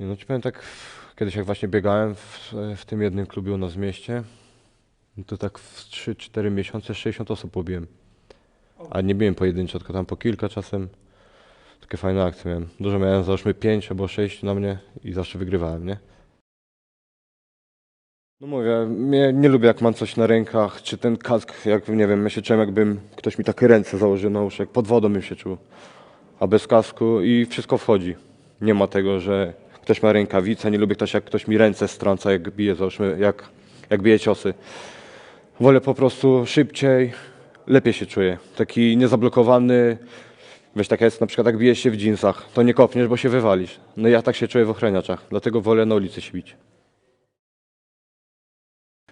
No ci powiem tak, kiedyś jak właśnie biegałem w, w tym jednym klubie u nas w mieście, to tak w 3-4 miesiące 60 osób pobiłem. A nie biłem pojedynczo, tylko tam po kilka czasem. Takie fajne akcje miałem. Dużo miałem, załóżmy 5 albo 6 na mnie i zawsze wygrywałem, nie? No mówię, mnie, nie lubię jak mam coś na rękach, czy ten kask, jak nie wiem, ja się czułem jakbym ktoś mi takie ręce założył na uszek, pod wodą bym się czuł. A bez kasku i wszystko wchodzi. Nie ma tego, że ktoś ma rękawice, nie lubię ktoś, jak ktoś mi ręce strąca, jak bije, załóżmy, jak, jak bije ciosy. Wolę po prostu szybciej, lepiej się czuję. Taki niezablokowany, wiesz, tak jest na przykład jak bijesz się w dżinsach, to nie kopniesz, bo się wywalisz. No ja tak się czuję w ochraniaczach, dlatego wolę na ulicy się bić.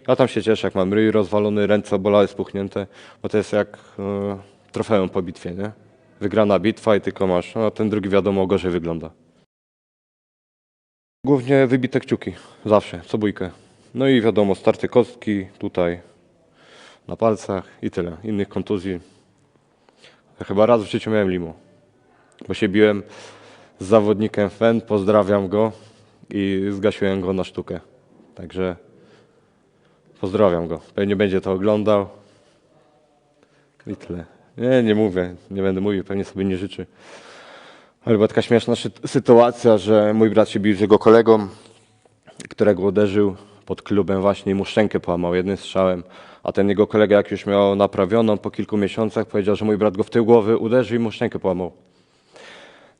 Ja tam się cieszę, jak mam ryj rozwalony, ręce obolały, spuchnięte, bo to jest jak e, trofeum po bitwie, nie? Wygrana bitwa i tylko masz, a ten drugi wiadomo gorzej wygląda. Głównie wybite kciuki, zawsze, co bójkę. No i wiadomo, starty kostki tutaj, na palcach i tyle. Innych kontuzji. Ja chyba raz w życiu miałem limo, bo się biłem z zawodnikiem FEN, pozdrawiam go i zgasiłem go na sztukę. Także pozdrawiam go. Pewnie będzie to oglądał. I tyle. Nie, nie mówię, nie będę mówił, pewnie sobie nie życzy. Ale była taka śmieszna sy- sytuacja, że mój brat się bił z jego kolegą, którego uderzył pod klubem właśnie i mu szczękę połamał jednym strzałem. A ten jego kolega, jak już miał naprawioną po kilku miesiącach, powiedział, że mój brat go w tył głowy uderzył i mu szczękę połamał.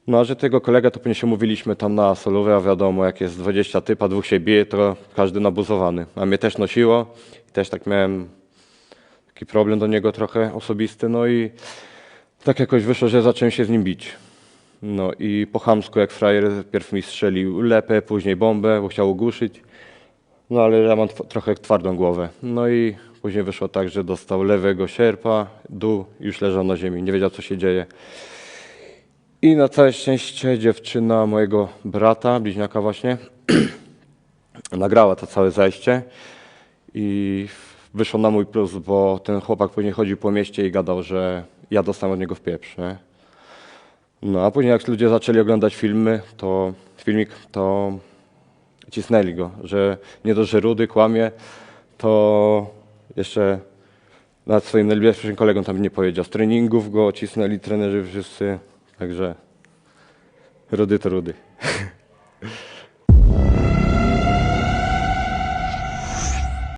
No a że tego kolega, to pewnie się mówiliśmy tam na Solówę, a wiadomo, jak jest 20 typa, dwóch się bije, to każdy nabuzowany. A mnie też nosiło i też tak miałem taki problem do niego trochę osobisty, no i tak jakoś wyszło, że zacząłem się z nim bić. No i po chamsku jak frajer pierw mi strzelił lepę, później bombę, bo chciał ogłuszyć. No ale ja mam trochę twardą głowę. No i później wyszło tak, że dostał lewego sierpa, dół, już leżał na ziemi, nie wiedział co się dzieje. I na całe szczęście dziewczyna mojego brata, bliźniaka właśnie, nagrała to całe zajście i wyszło na mój plus, bo ten chłopak później chodził po mieście i gadał, że ja dostałem od niego w pieprz. Nie? No a później jak ludzie zaczęli oglądać filmy, to filmik, to cisnęli go, że nie dość, że rudy kłamie, to jeszcze nawet swoim najbliższym kolegom tam nie powiedział. Z treningów go cisnęli trenerzy wszyscy, także rudy to rudy.